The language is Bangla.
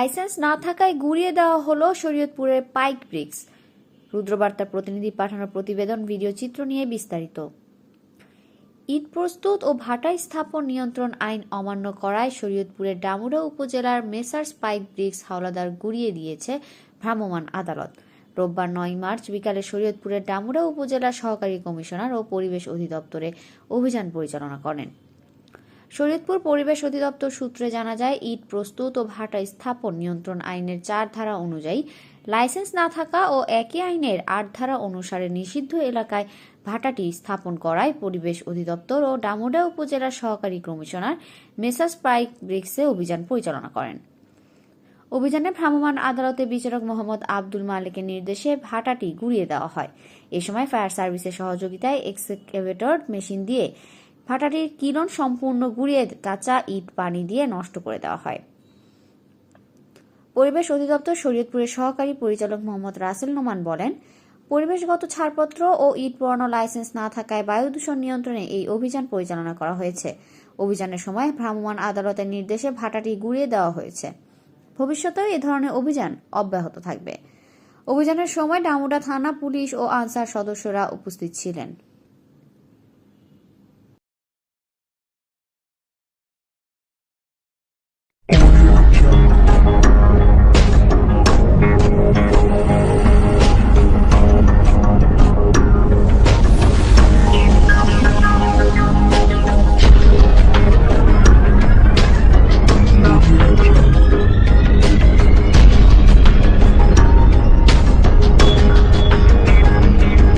লাইসেন্স না থাকায় গুড়িয়ে দেওয়া হলো শরীয়তপুরের পাইক ব্রিক্স। রুদ্রবার্তার প্রতিনিধি পাঠানোর প্রতিবেদন, ভিডিও চিত্র নিয়ে বিস্তারিত। ইট প্রস্তুত ও ভাটা স্থাপন নিয়ন্ত্রণ আইন অমান্য করায় শরীয়তপুরের ডামুরা উপজেলার মেসার্স পাইক ব্রিক্স হাওলাদার গুড়িয়ে দিয়েছে ভ্রাম্যমাণ আদালত। রোববার নয় মার্চ বিকালে শরীয়তপুরের ডামুরা উপজেলার সহকারী কমিশনার ও পরিবেশ অধিদপ্তরে অভিযান পরিচালনা করেন। শরীয়তপুর পরিবেশ অধিদপ্তর সূত্রে জানা যায়, ইট প্রস্তুত ও ভাটা স্থাপন নিয়ন্ত্রণ আইনের চার ধারা অনুযায়ী লাইসেন্স না থাকা ও একই আইনের আট ধারা অনুসারে নিষিদ্ধ এলাকায় ভাটাটি স্থাপন করায় পরিবেশ অধিদপ্তর ও ডামোডা উপজেলার সহকারী কমিশনার মেসাস পাইক ব্রিক্সে অভিযান পরিচালনা করেন। অভিযানে ভ্রাম্যমাণ আদালতে বিচারক মোহাম্মদ আব্দুল মালিকের নির্দেশে ভাটাটি গুড়িয়ে দেওয়া হয়। এ সময় ফায়ার সার্ভিসের সহযোগিতায় এক্সকেভেটর মেশিন দিয়ে ভাটাটির কিরণ সম্পূর্ণ গুড়িয়ে কাঁচা ইট পানি দিয়ে নষ্ট করে দেওয়া হয়। পরিবেশ অধিদপ্তর শরীয়তপুরের সহকারী পরিচালক মোহাম্মদ রাসেল নোমান বলেন, পরিবেশগত ছাড়পত্র ও ইট পড়ানো লাইসেন্স না থাকায় বায়ু দূষণ নিয়ন্ত্রণে এই অভিযান পরিচালনা করা হয়েছে। অভিযানের সময় ভ্রাম্যমাণ আদালতের নির্দেশে ভাটাটি গুড়িয়ে দেওয়া হয়েছে। ভবিষ্যতেও এ ধরনের অভিযান অব্যাহত থাকবে। অভিযানের সময় ডামুডা থানা পুলিশ ও আনসার সদস্যরা উপস্থিত ছিলেন।